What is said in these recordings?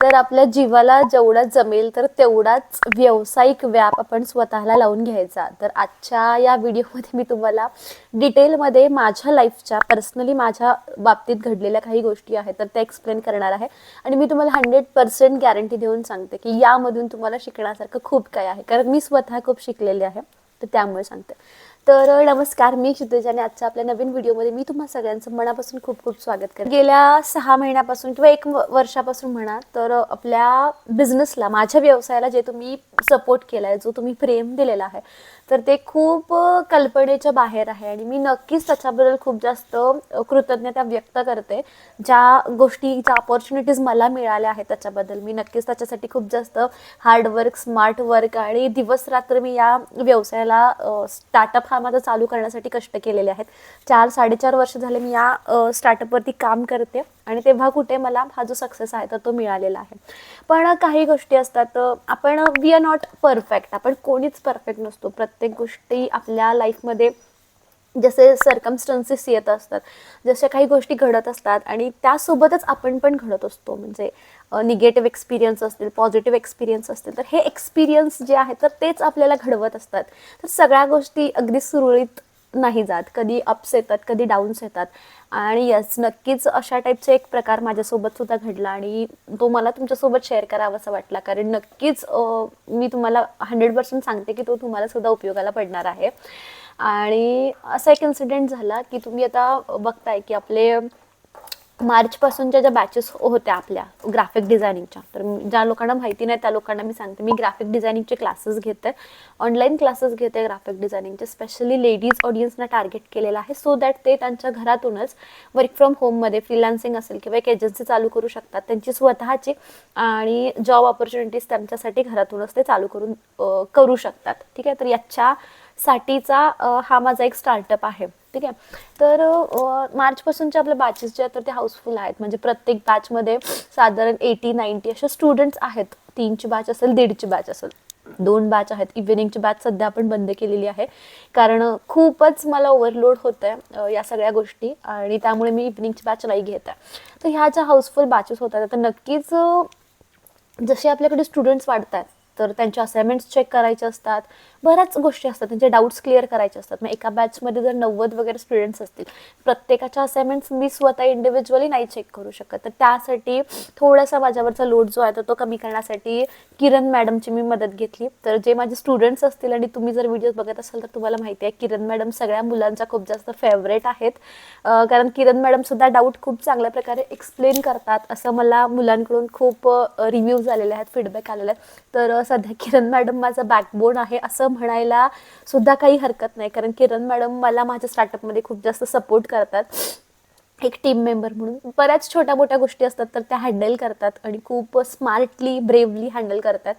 तर आपल्या जीवाला जेवढा जमेल तर तेवढाच व्यावसायिक व्याप आपण स्वतःला लावून घ्यायचा. तर आजच्या या व्हिडिओमध्ये मी तुम्हाला डिटेलमध्ये माझ्या लाईफच्या पर्सनली माझ्या बाबतीत घडलेल्या काही गोष्टी आहेत तर त्या एक्सप्लेन करणार आहे. आणि मी तुम्हाला हंड्रेड पर्सेंट गॅरंटी देऊन सांगते की यामधून तुम्हाला शिकण्यासारखं खूप काही आहे. कारण मी स्वतः खूप शिकलेले आहे तर त्यामुळे सांगते. तर नमस्कार मी क्षितिज आणि आजच्या आपल्या नवीन व्हिडिओमध्ये मी तुम्हा सगळ्यांचं मनापासून खूप खूप स्वागत करते गेल्या सहा महिन्यापासून किंवा एक व- वर्षापासून म्हणा तर आपल्या बिझनेसला माझ्या व्यवसायाला जे तुम्ही सपोर्ट केला आहे जो तुम्ही प्रेम दिलेला आहे तर ते खूप कल्पनेच्या बाहेर आहे आणि मी नक्कीच त्याच्याबद्दल खूप जास्त कृतज्ञता व्यक्त करते. ज्या गोष्टी ज्या ऑपॉर्च्युनिटीज मला मिळाल्या आहेत त्याच्याबद्दल मी नक्कीच त्याच्यासाठी खूप जास्त हार्डवर्क स्मार्ट वर्क आणि दिवस रात्र मी या व्यवसायाला स्टार्टअप हा माझं चालू करण्यासाठी कष्ट केलेले आहेत. चार साडेचार वर्ष झाले मी या स्टार्टअपवरती काम करते आणि तेव्हा कुठे मला हा जो सक्सेस आहे तर तो मिळालेला आहे. पण काही गोष्टी असतात आपण वी आर नॉट परफेक्ट आपण कोणीच परफेक्ट नसतो. प्रत्येक गोष्टी आपल्या लाईफमध्ये जसे सरकमस्टन्सेस येत असतात जशा काही गोष्टी घडत असतात आणि त्यासोबतच आपण पण घडत असतो. म्हणजे निगेटिव्ह एक्सपिरियन्स असतील पॉझिटिव्ह एक्सपिरियन्स असतील तर हे एक्सपिरियन्स जे आहेत तर तेच आपल्याला घडवत असतात. तर सगळ्या गोष्टी अगदी सुरळीत नाही जात. कधी अप्स येतात कधी डाऊन्स येतात. आणि यस नक्कीच अशा टाईपचा एक प्रकार माझ्यासोबत सुद्धा घडला आणि तो मला तुमच्यासोबत शेअर करावासा वाटला. कारण नक्कीच मी तुम्हाला हंड्रेड पर्सेंट सांगते की तो तुम्हाला सुद्धा उपयोगाला पडणार आहे. आणि असा एक इन्सिडेंट झाला की तुम्ही आता बघताय की आपले मार्चपासूनच्या ज्या बॅचेस होत्या आपल्या ग्राफिक डिझायनिंगच्या तर ज्या लोकांना माहिती नाही त्या लोकांना मी सांगते. मी ग्राफिक डिझायनिंगचे क्लासेस घेते. ऑनलाईन क्लासेस घेते ग्राफिक डिझायनिंगचे स्पेशली लेडीज ऑडियन्सना टार्गेट केलेलं आहे सो दॅट ते त्यांच्या घरातूनच वर्क फ्रॉम होममध्ये फ्रीलान्सिंग असेल किंवा एक एजन्सी चालू करू शकतात. त्यांची स्वतःची आणि जॉब ऑपॉर्च्युनिटीज त्यांच्यासाठी घरातूनच ते चालू करून करू शकतात. ठीक आहे? तर याच्या साठीचा हा माझा एक स्टार्टअप आहे. ठीक आहे? तर मार्चपासूनच्या आपल्या बॅचेस जे आहेत तर ते हाऊसफुल आहेत. म्हणजे प्रत्येक बॅचमध्ये साधारण एटी नाईन्टी असे स्टुडंट्स आहेत. तीनची बॅच असेल दीडची बॅच असेल. दोन बॅच आहेत. इव्हिनिंगची बॅच सध्या आपण बंद केलेली आहे. कारण खूपच मला ओव्हरलोड होत आहे या सगळ्या गोष्टी. आणि त्यामुळे मी इव्हिनिंगची बॅच नाही घेत आहे. तर ह्या ज्या हाऊसफुल बॅचेस होतात तर नक्कीच जसे आपल्याकडे स्टुडंट्स वाढत आहेत तर त्यांचे असाइनमेंट्स चेक करायचे असतात. बऱ्याच गोष्टी असतात. त्यांचे डाऊट्स क्लिअर करायचे असतात. मग एका बॅचमध्ये जर नव्वद वगैरे स्टुडंट्स असतील प्रत्येकाच्या असाइनमेंट्स मी स्वतः इंडिव्हिज्युअली नाही चेक करू शकत. तर त्यासाठी थोडासा माझ्यावरचा लोड जो आहे तर तो कमी करण्यासाठी किरण मॅडमची मी मदत घेतली. तर जे माझे स्टुडंट्स असतील आणि तुम्ही जर व्हिडिओ बघत असाल तर तुम्हाला माहिती आहे किरण मॅडम सगळ्या मुलांच्या खूप जास्त फेवरेट आहेत. कारण किरण मॅडमसुद्धा डाऊट खूप चांगल्या प्रकारे एक्सप्लेन करतात. असं मला मुलांकडून खूप रिव्ह्यूज आलेले आहेत फीडबॅक आलेले आहेत. तर सध्या किरण मॅडम माझा बॅकबोन आहे असं म्हणायला सुद्धा काही हरकत नाही. कारण किरण मॅडम मला माझ्या स्टार्टअपमध्ये खूप जास्त सपोर्ट करतात. एक टीम मेंबर म्हणून. बऱ्याच छोट्या मोठ्या गोष्टी असतात तर त्या हँडल करतात आणि खूप स्मार्टली ब्रेवली हँडल करतात.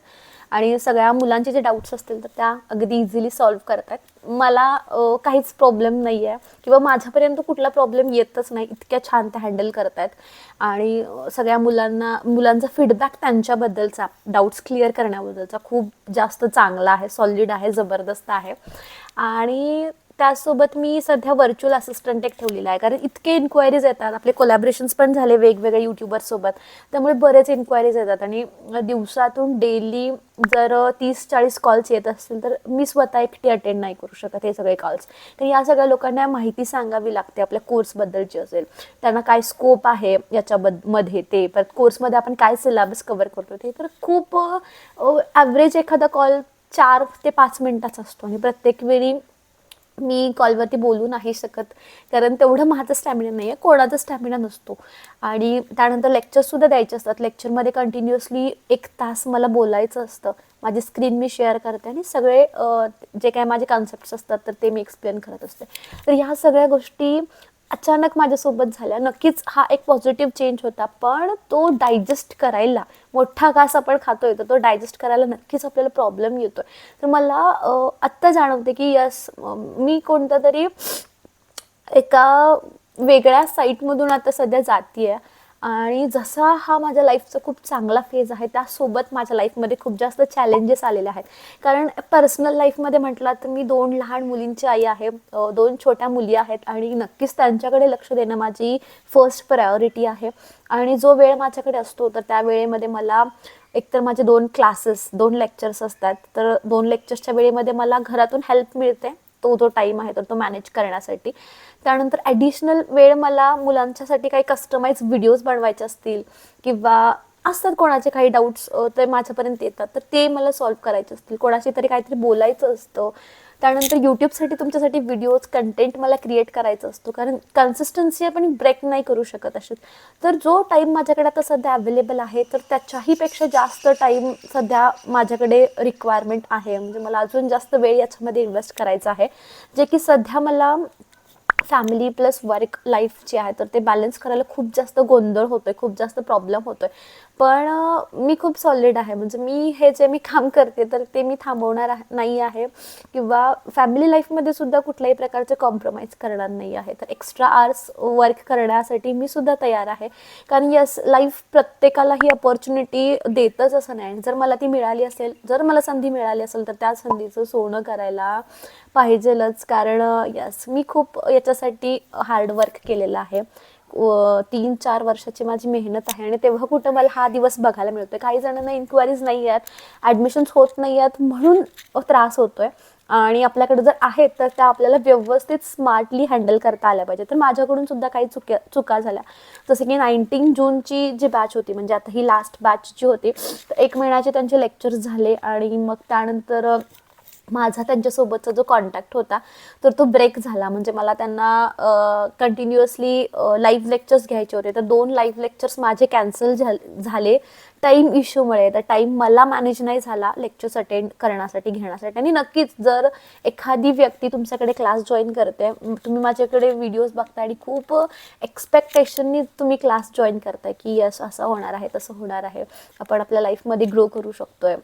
आणि सगळ्या मुलांचे जे डाऊट्स असतील तर त्या अगदी इझिली सॉल्व्ह करतात मला काहीच प्रॉब्लेम नाही आहे किंवा माझ्यापर्यंत कुठला प्रॉब्लेम येतच नाही इतक्या छान त्या हँडल करत आहेत आणि सगळ्या मुलांना मुलांचा फीडबॅक त्यांच्याबद्दलचा डाऊट्स क्लिअर करण्याबद्दलचा खूप जास्त चांगला आहे सॉलिड आहे जबरदस्त आहे. आणि त्यासोबत मी सध्या व्हर्च्युअल असिस्टंट एक ठेवलेला आहे. कारण इतके इन्क्वायरीज येतात. आपले कोलॅबरेशन्स पण झाले वेगवेगळ्या यूट्यूबरसोबत त्यामुळे बरेच इन्क्वायरीज येतात. आणि दिवसातून डेली जर तीस चाळीस कॉल्स येत असतील तर मी स्वतः एकटी अटेंड नाही करू शकत हे सगळे कॉल्स तर या सगळ्या लोकांना माहिती सांगावी लागते आपल्या कोर्सबद्दलची असेल. त्यांना काय स्कोप आहे याच्याबद्दमध्ये ते. परत कोर्समध्ये आपण काय सिलेबस कवर करतो ते. तर खूप ॲव्हरेज एखादा कॉल चार ते पाच मिनटाचा असतो. आणि प्रत्येक वेळी मी कॉलवरती बोलू नाही शकत. कारण तेवढं माझं स्टॅमिना नाही आहे कोणाचा स्टॅमिना नसतो. आणि त्यानंतर लेक्चरसुद्धा द्यायचे असतात. लेक्चरमध्ये कंटिन्युअसली एक तास मला बोलायचं असतं. माझी स्क्रीन मी शेअर करते आणि सगळे जे काय माझे कॉन्सेप्ट्स असतात तर ते मी एक्सप्लेन करत असते. तर ह्या सगळ्या गोष्टी अचानक माझ्यासोबत झाल्या. नक्कीच हा एक पॉझिटिव्ह चेंज होता पण तो डायजेस्ट करायला मोठा घास आपण खातोय तर तो डायजेस्ट करायला नक्कीच आपल्याला प्रॉब्लेम येतोय. तर मला आत्ता जाणवते की यस मी कोणतं तरी एका वेगळ्या साईटमधून आता सध्या जाते आहे आणि जसा हा माझ्या लाईफचा खूप चांगला फेज आहे त्यासोबत माझ्या लाईफमध्ये खूप जास्त चॅलेंजेस आलेले आहेत. कारण पर्सनल लाईफमध्ये म्हटलं तर मी दोन लहान मुलींची आई आहे दोन छोट्या मुली आहेत आणि नक्कीच त्यांच्याकडे लक्ष देणं माझी फर्स्ट प्रायोरिटी आहे. आणि जो वेळ माझ्याकडे असतो तर त्या वेळेमध्ये मला एकतर माझे दोन क्लासेस दोन लेक्चर्स असतात. तर दोन लेक्चर्सच्या वेळेमध्ये मला घरातून हेल्प मिळते. तो जो टाईम आहे तर तो मॅनेज करण्यासाठी. त्यानंतर ॲडिशनल वेळ मला मुलांच्यासाठी काही कस्टमाइज व्हिडिओज बनवायचे असतील किंवा असतात कोणाचे काही डाऊट्स ते माझ्यापर्यंत येतात. तर ते मला सॉल्व्ह करायचे असतील. कोणाशी तरी काहीतरी बोलायचं असतं. त्यानंतर यूट्यूबसाठी तुमच्यासाठी व्हिडिओज कंटेंट मला क्रिएट करायचा असतो. कारण कन्सिस्टन्सी आपण ब्रेक नाही करू शकत असे. तर जो टाईम माझ्याकडे आता सध्या अवेलेबल आहे तर त्याच्याहीपेक्षा जास्त टाईम सध्या माझ्याकडे रिक्वायरमेंट आहे. म्हणजे मला अजून जास्त वेळ याच्यामध्ये इन्व्हेस्ट करायचा आहे. जे की सध्या मला फॅमिली प्लस वर्क लाईफ जे आहे तर ते बॅलन्स करायला खूप जास्त गोंधळ होतोय खूप जास्त प्रॉब्लेम होतोय. पण मी खूप सॉलिड आहे. म्हणजे मी हे जे मी काम करते तर ते मी थांबवणार नाही आहे. किंवा फॅमिली लाईफमध्ये सुद्धा कुठल्याही प्रकारचे कॉम्प्रोमाइज करणार नाही आहे. तर एक्स्ट्रा आर्स वर्क करण्यासाठी मी सुद्धा तयार आहे. कारण यस लाईफ प्रत्येकाला ही अपॉर्च्युनिटी देतच असं नाही. जर मला ती मिळाली असेल जर मला संधी मिळाली असेल तर त्या संधीचं सोनं करायला पाहिजेलच. कारण यस मी खूप याच्यासाठी हार्डवर्क केलेलं आहे. तीन चार वर्षाची माझी मेहनत आहे आणि तेव्हा कुठं मला हा दिवस बघायला मिळतोय. काही जणांना इन्क्वायरीज नाही आहेत ॲडमिशन्स होत नाही आहेत म्हणून त्रास होतोय. आणि आपल्याकडे जर आहेत तर त्या आपल्याला व्यवस्थित स्मार्टली हँडल करता आल्या पाहिजे तर माझ्याकडून सुद्धा काही चुक्या चुका झाल्या. जसं की नाईन्टीन जूनची जी बॅच होती म्हणजे आता ही लास्ट बॅच जी होती तर एक महिन्याचे त्यांचे लेक्चर्स झाले आणि मग त्यानंतर माझा त्यांच्यासोबतचा जो कॉन्टॅक्ट होता तर तो ब्रेक झाला. म्हणजे मला त्यांना कंटिन्युअसली लाईव्ह लेक्चर्स घ्यायचे होते. तर दोन लाईव्ह लेक्चर्स माझे कॅन्सल झाले. टाईम इश्यूमुळे तर टाईम मला मॅनेज नाही झाला लेक्चर्स अटेंड करण्यासाठी घेण्यासाठी. आणि नक्कीच जर एखादी व्यक्ती तुमच्याकडे क्लास जॉईन करते तुम्ही माझ्याकडे व्हिडिओज बघताय आणि खूप एक्सपेक्टेशननी तुम्ही क्लास जॉईन करताय की यस असं होणार आहे तसं होणार आहे. आपण आपल्या लाईफमध्ये ग्रो करू शकतोय.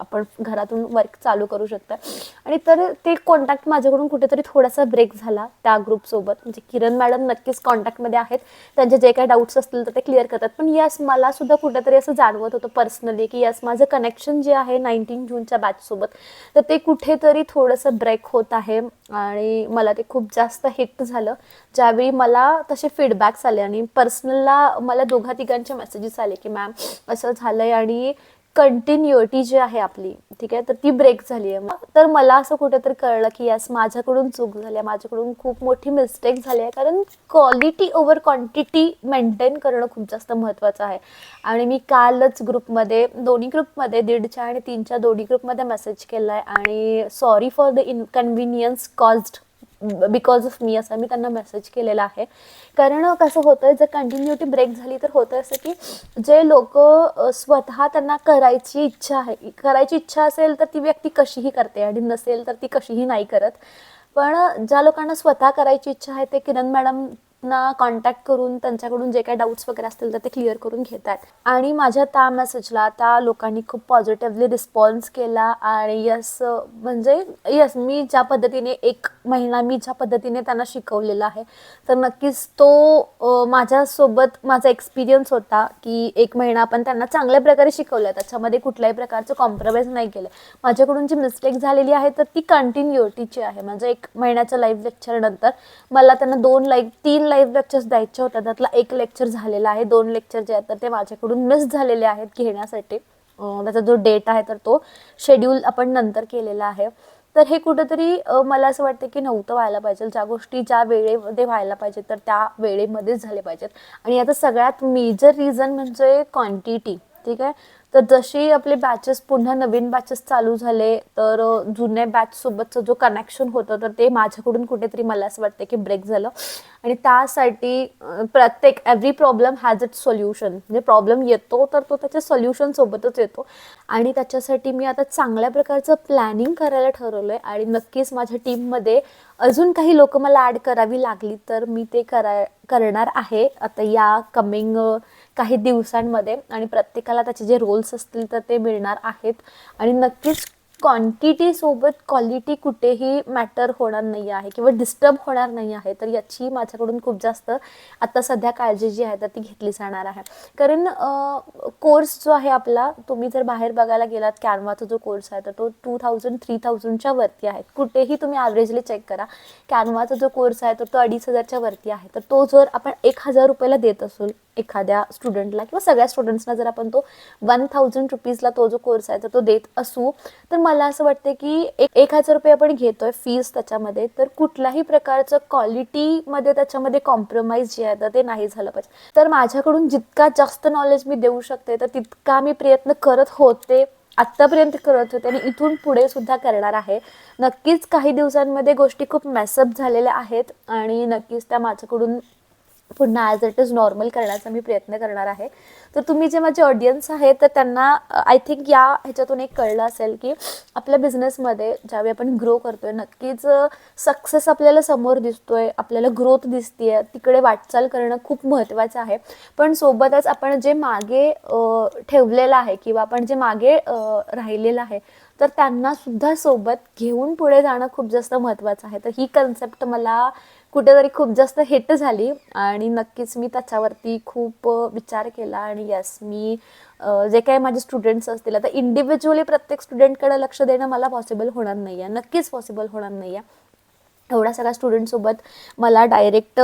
आपण घरातून वर्क चालू करू शकतोय. आणि तर ते कॉन्टॅक्ट माझ्याकडून कुठेतरी थोडासा ब्रेक झाला त्या ग्रुपसोबत म्हणजे किरण मॅडम नक्कीच कॉन्टॅक्टमध्ये आहेत. त्यांचे जे काही डाऊट्स असतील तर ते क्लिअर करतात. पण यस मला सुद्धा कुठेतरी असं जाणवत होतं पर्सनली की यस माझं कनेक्शन जे आहे नाईन्टीन जूनच्या बॅचसोबत तर ते कुठेतरी थोडंसं ब्रेक होत आहे आणि मला ते खूप जास्त हिट झालं. ज्यावेळी मला तसे फीडबॅक्स आले आणि पर्सनलला मला दोघा तिघांचे मेसेजेस आले की मॅम असं झालंय आणि कंटिन्युटी जी आहे आपली ठीक आहे? तर ती ब्रेक झाली आहे. तर मला असं कुठेतरी कळलं की यस माझ्याकडून चूक झाली आहे. माझ्याकडून खूप मोठी मिस्टेक झाली आहे. कारण क्वालिटी ओव्हर क्वांटिटी मेंटेन करणं खूप जास्त महत्त्वाचं आहे. आणि मी कालच ग्रुपमध्ये दोन्ही ग्रुपमध्ये दीडच्या आणि तीनच्या दोन्ही ग्रुपमध्ये मेसेज केला आहे आणि sorry for the inconvenience caused because of मी असं मी त्यांना मेसेज केलेला आहे. कारण कसं होतं जर कंटिन्युटी ब्रेक झाली तर होतं असं की जे लोक स्वतः त्यांना करायची इच्छा आहे करायची इच्छा असेल तर ती व्यक्ती कशीही करते आणि नसेल तर ती कशीही नाही करत. पण ज्या लोकांना स्वतः करायची इच्छा आहे ते किरण मॅडम ना कॉन्टॅक्ट करून त्यांच्याकडून जे काही डाऊट्स वगैरे असतील तर ते क्लिअर करून घेतात. आणि माझ्या त्या मेसेजला त्या लोकांनी खूप पॉझिटिव्हली रिस्पॉन्स केला आणि यस म्हणजे यस मी ज्या पद्धतीने एक महिना मी ज्या पद्धतीने त्यांना शिकवलेला आहे तर नक्कीच तो माझ्यासोबत माझा एक्सपिरियन्स होता की एक महिना आपण त्यांना चांगल्या प्रकारे शिकवलं त्याच्यामध्ये कुठल्याही प्रकारचं कॉम्प्रोमाइज नाही केलं. माझ्याकडून जी मिस्टेक झालेली आहे तर ती कंटिन्युटीची आहे. म्हणजे एक महिन्याच्या लाईव्ह लेक्चरनंतर मला त्यांना दोन लाईव्ह तीन लाईव्ह लेक्चर्स द्यायचे होत्या. त्यातला एक लेक्चर झालेला आहे. दोन लेक्चर जे आहेत तर ते माझ्याकडून मिस झालेले आहेत घेण्यासाठी. त्याचा जो डेट आहे तर तो शेड्यूल आपण नंतर केलेला आहे. तर हे कुठंतरी मला असं वाटतं की नव्हतं व्हायला पाहिजे. ज्या गोष्टी ज्या वेळेमध्ये व्हायला पाहिजे तर त्या वेळेमध्येच झाले पाहिजेत. आणि याचं सगळ्यात मेजर रिझन म्हणजे क्वांटिटी ठीक आहे? तर जशी आपले बॅचेस पुन्हा नवीन बॅचेस चालू झाले तर जुन्या बॅच सोबतचं जो कनेक्शन होतं तर ते माझ्याकडून कुठेतरी मला असं वाटतं की ब्रेक झालं. आणि त्यासाठी प्रत्येक every problem has it solution म्हणजे प्रॉब्लेम येतो तर तो त्याच्या सोल्युशन सोबतच येतो. आणि त्याच्यासाठी मी आता चांगल्या प्रकारचं प्लॅनिंग करायला ठरवलं आहे आणि नक्कीच माझ्या टीममध्ये अजून काही लोक मला ॲड करावी लागली तर मी ते करा करणार आहे. आता या कमिंग काही दिवसांमध्ये आणि प्रत्येकाला त्याचे जे रोल्स असतील तर ते मिळणार आहेत. आणि नक्कीच क्वांटिटी सोबत क्वालिटी कुठेही मॅटर होणार नाही आहे किंवा डिस्टर्ब होणार नाही आहे तर याची माझ्याकडून खूप जास्त आता सध्या काळजी जी आहे तर ती घेतली जाणार आहे. कारण कोर्स जो आहे आपला तुम्ही जर बाहेर बघायला गेलात कॅनवाचा जो कोर्स आहे तर तो टू थाउजंड थ्री थाउजंडच्या वरती आहे. कुठेही तुम्ही ॲव्हरेजली चेक करा. कॅनवाचा जो कोर्स आहे तर तो अडीच हजारच्या वरती आहे. तर तो जर आपण एक हजार रुपयाला देत असू एखाद्या स्टुडंटला किंवा सगळ्या स्टुडंट्सना जर आपण तो वन थाउजंड रुपीजला तो जो कोर्स आहे तर तो देत असू तर मला असं वाटतं की एक एक हजार रुपये आपण घेतोय फीज त्याच्यामध्ये तर कुठल्याही प्रकारचं क्वालिटीमध्ये त्याच्यामध्ये कॉम्प्रोमाइज जे आहे तर ते नाही झालं पाहिजे. तर माझ्याकडून जितका जास्त नॉलेज मी देऊ शकते तर तितका मी प्रयत्न करत होते आत्तापर्यंत करत होते आणि इथून पुढे सुद्धा करणार आहे. नक्कीच काही दिवसांमध्ये गोष्टी खूप मॅसअप झालेल्या आहेत आणि नक्कीच त्या माझ्याकडून पुन्हा ॲज इट इज नॉर्मल करण्याचा मी प्रयत्न करणार आहे. तर तुम्ही जे माझे ऑडियन्स आहेत तर त्यांना आय थिंक या ह्याच्यातून एक कळलं असेल की आपल्या बिझनेसमध्ये ज्यावेळी आपण ग्रो करतोय नक्कीच सक्सेस आपल्याला समोर दिसतोय आपल्याला ग्रोथ दिसतीये तिकडे वाटचाल करणं खूप महत्त्वाचं आहे. पण सोबतच आपण जे मागे ठेवलेलं आहे किंवा आपण जे मागे राहिलेलं आहे तर त्यांना सुद्धा सोबत घेऊन पुढे जाणं खूप जास्त महत्त्वाचं आहे. तर ही कन्सेप्ट मला कुठेतरी खूप जास्त हिट झाली आणि नक्कीच मी त्याच्यावरती खूप विचार केला आणि यस मी जे काही माझे स्टुडंट्स असतील आता इंडिव्हिज्युअली प्रत्येक स्टुडंटकडे लक्ष देणं मला पॉसिबल होणार नाही आहे नक्कीच पॉसिबल होणार नाही आहे एवढ्या सगळ्या स्टुडंटसोबत मला डायरेक्ट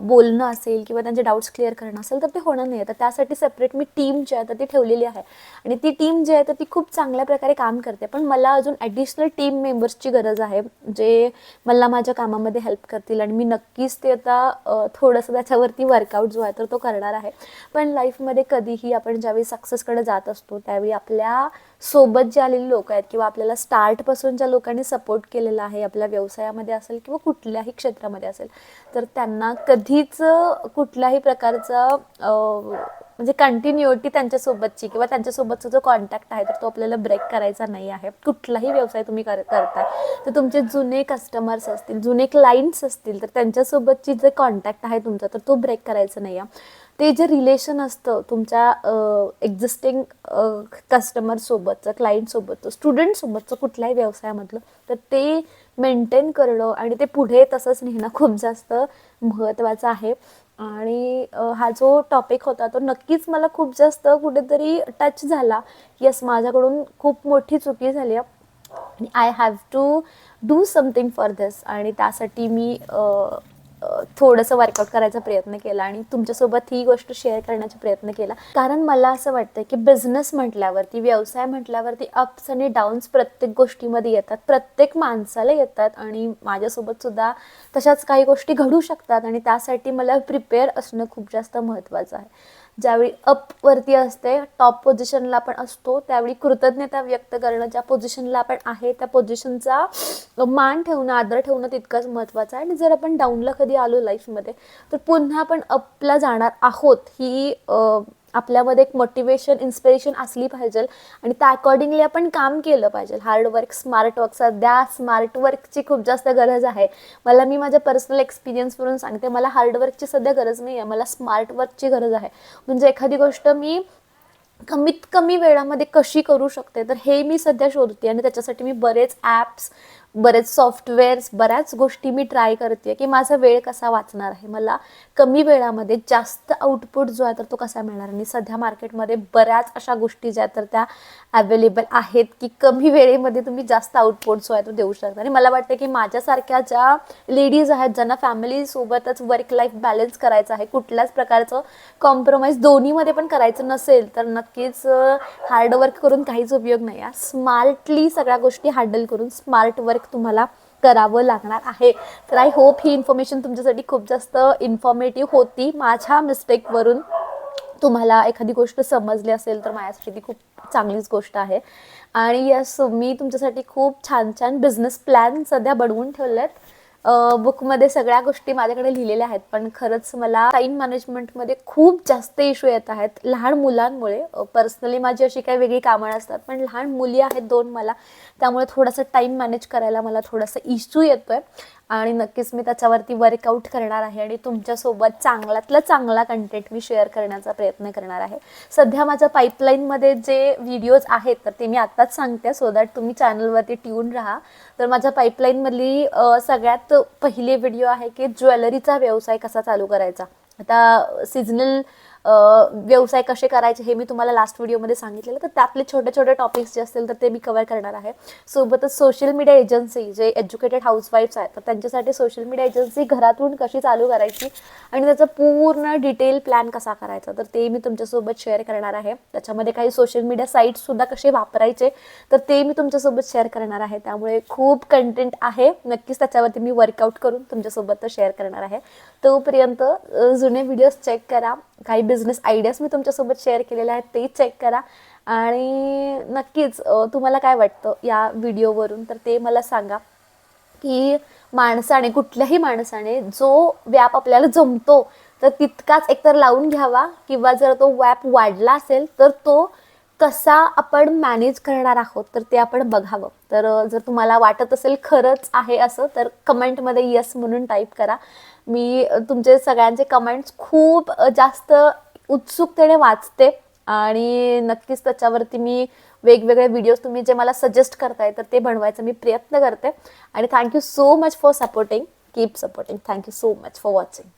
बोलणं असेल किंवा त्यांचे डाऊट्स क्लिअर करणं असेल तर ते होणार नाही. तर त्यासाठी सेपरेट मी टीम जी आहे तर ती ठेवलेली आहे. आणि ती टीम जी आहे तर ती खूप चांगल्या प्रकारे काम करते. पण मला अजून ॲडिशनल टीम मेंबर्सची गरज आहे जे मला माझ्या कामामध्ये हेल्प करतील. आणि मी नक्कीच ते आता थोडंसं त्याच्यावरती वर्कआउट जो आहे तर तो करणार आहे. पण लाईफमध्ये कधीही आपण ज्यावेळी सक्सेसकडे जात असतो त्यावेळी आपल्या सोबत जे आलेले लोक आहेत किंवा आपल्याला स्टार्टपासून ज्या लोकांनी सपोर्ट केलेला आहे आपल्या व्यवसायामध्ये असेल किंवा कुठल्याही क्षेत्रामध्ये असेल तर त्यांना कधीच कुठल्याही प्रकारचा म्हणजे कंटिन्युटी त्यांच्यासोबतची किंवा त्यांच्यासोबतचा जो कॉन्टॅक्ट आहे तर तो आपल्याला ब्रेक करायचा नाही आहे. कुठलाही व्यवसाय तुम्ही कर करताय तर तुमचे जुने कस्टमर्स असतील जुने क्लायंट्स असतील तर त्यांच्यासोबतची जे कॉन्टॅक्ट आहे तुमचा तर तो ब्रेक करायचा नाही आहे. ते जे रिलेशन असतं तुमच्या एक्झिस्टिंग कस्टमरसोबतचं क्लायंटसोबतचं स्टुडंटसोबतचं कुठल्याही व्यवसायामधलं तर ते मेंटेन करणं आणि ते पुढे तसंच नेणं खूप जास्त महत्त्वाचं आहे. आणि हा जो टॉपिक होता तो नक्कीच मला खूप जास्त कुठेतरी टच झाला. यस माझ्याकडून खूप मोठी चुकी झाली आहे. आणि I have to do something for this आणि त्यासाठी मी थोडंसं वर्कआउट करायचा प्रयत्न केला आणि तुमच्यासोबत ही गोष्ट शेअर करण्याचा प्रयत्न केला. कारण मला असं वाटतं की बिझनेस म्हटल्यावरती व्यवसाय म्हटल्यावरती अप्स आणि डाऊन्स प्रत्येक गोष्टीमध्ये येतात. प्रत्येक माणसाला येतात आणि माझ्यासोबत सुद्धा तशाच काही गोष्टी घडू शकतात आणि त्यासाठी मला प्रिपेअर असणं खूप जास्त महत्त्वाचं आहे. ज्यावेळी अपवरती असते टॉप पोझिशनला आपण असतो त्यावेळी कृतज्ञता व्यक्त करणं ज्या पोझिशनला आपण आहे त्या पोझिशनचा मान ठेवणं आदर ठेवणं तितकंच महत्त्वाचं आहे. आणि जर आपण डाऊनला कधी आलो लाईफमध्ये तर पुन्हा आपण अपला जाणार आहोत ही आपल्यामध्ये एक मोटिवेशन इन्स्पिरेशन असली पाहिजे आणि त्या अकॉर्डिंगली आपण काम केलं पाहिजे हार्डवर्क स्मार्ट वर्क सध्या स्मार्ट वर्कची खूप जास्त गरज आहे. मला मी माझ्या पर्सनल एक्सपिरियन्सवरून सांगते. मला हार्डवर्कची सध्या गरज नाही आहे मला स्मार्ट वर्कची गरज आहे. म्हणजे एखादी गोष्ट मी कमीत कमी वेळामध्ये कशी करू शकते? तर हे मी सध्या शोधते आणि त्याच्यासाठी मी बरेच ॲप्स बरेच सॉफ्टवेअर्स बऱ्याच गोष्टी मी ट्राय करते की माझा वेळ कसा वाचणार आहे? मला कमी वेळामध्ये जास्त आउटपुट जो आहे तर तो कसा मिळणार? आणि सध्या मार्केटमध्ये बऱ्याच अशा गोष्टी ज्या तर त्या अवेलेबल आहेत की कमी वेळेमध्ये तुम्ही जास्त आउटपुट जो आहे तो देऊ शकता. आणि मला वाटतं की माझ्यासारख्या ज्या लेडीज आहेत ज्यांना फॅमिलीसोबतच वर्क लाईफ बॅलन्स करायचं आहे कुठल्याच प्रकारचं कॉम्प्रोमाइज दोन्हीमध्ये पण करायचं नसेल तर नक्कीच हार्डवर्क करून काहीच उपयोग नाही. आहे स्मार्टली सगळ्या गोष्टी हँडल करून स्मार्ट वर्क तुम्हाला करावं लागणार आहे. तर आय होप ही इन्फॉर्मेशन तुमच्यासाठी खूप जास्त इन्फॉर्मेटिव्ह होती. माझ्या मिस्टेकवरून तुम्हाला एखादी गोष्ट समजली असेल तर माझ्यासाठी ती खूप चांगलीच गोष्ट आहे. आणि यस मी तुमच्यासाठी खूप छान छान बिझनेस प्लॅन सध्या बनवून ठेवले आहेत बुकमध्ये सगळ्या गोष्टी माझ्याकडे लिहिलेल्या आहेत पण खरंच मला टाईम मॅनेजमेंटमध्ये खूप जास्त इश्यू येत आहेत लहान मुलांमुळे. पर्सनली माझी अशी काही वेगळी कामं नसतात पण लहान मुली आहेत दोन मला त्यामुळे थोडंसं टाईम मॅनेज करायला मला थोडासा इश्यू येतोय. आणि नक्कीच मी त्याच्यावरती वर्कआउट करणार आहे आणि तुमच्यासोबत चांगल्यातला चांगला कंटेंट मी शेअर करण्याचा प्रयत्न करणार आहे. सध्या माझ्या पाईपलाईनमध्ये जे व्हिडिओज आहेत तर ते मी आत्ताच सांगते सो दॅट तुम्ही चॅनलवरती ट्यून राहा. तर माझ्या पाईपलाईनमधली सगळ्यात पहिले व्हिडिओ आहे की ज्वेलरीचा व्यवसाय कसा चालू करायचा. आता सिजनल व्यवसाय कसे करायचे हे मी तुम्हाला लास्ट व्हिडिओमध्ये सांगितलेलं. तर त्यातले छोटे छोटे टॉपिक्स जे असतील तर ते मी कव्हर करणार आहे. सोबतच सोशल मीडिया एजन्सी जे एज्युकेटेड हाऊसवाईफ्स आहेत तर त्यांच्यासाठी सोशल मीडिया एजन्सी घरातून कशी चालू करायची आणि त्याचा पूर्ण डिटेल प्लॅन कसा करायचा तर ते मी तुमच्यासोबत शेअर करणार आहे. त्याच्यामध्ये काही सोशल मीडिया साईट्ससुद्धा कसे वापरायचे तर ते मी तुमच्यासोबत शेअर करणार आहे. त्यामुळे खूप कंटेंट आहे. नक्कीच त्याच्यावरती मी वर्कआउट करून तुमच्यासोबत शेअर करणार आहे. तोपर्यंत जुने व्हिडिओज चेक करा. काही बिझनेस आयडियाज मी तुमच्यासोबत शेअर केलेले आहेत ते चेक करा. आणि नक्कीच तुम्हाला काय वाटतं या व्हिडिओवरून तर ते मला सांगा की माणसाने कुठल्याही माणसाने जो व्याप आपल्याला जमतो तर तितकाच एकतर लावून घ्यावा किंवा जर तो व्याप वाढला असेल तर तो कसा आपण मॅनेज करणार आहोत तर ते आपण बघावं. तर जर तुम्हाला वाटत असेल खरंच आहे असं तर कमेंटमध्ये यस म्हणून टाईप करा. मी तुमचे सगळ्यांचे कमेंट्स खूप जास्त उत्सुकतेने वाचते. आणि नक्कीच त्याच्यावरती मी वेगवेगळे व्हिडिओज तुम्ही जे मला सजेस्ट करताय तर ते बनवायचा मी प्रयत्न करते. आणि thank you so much for supporting keep supporting thank you so much for watching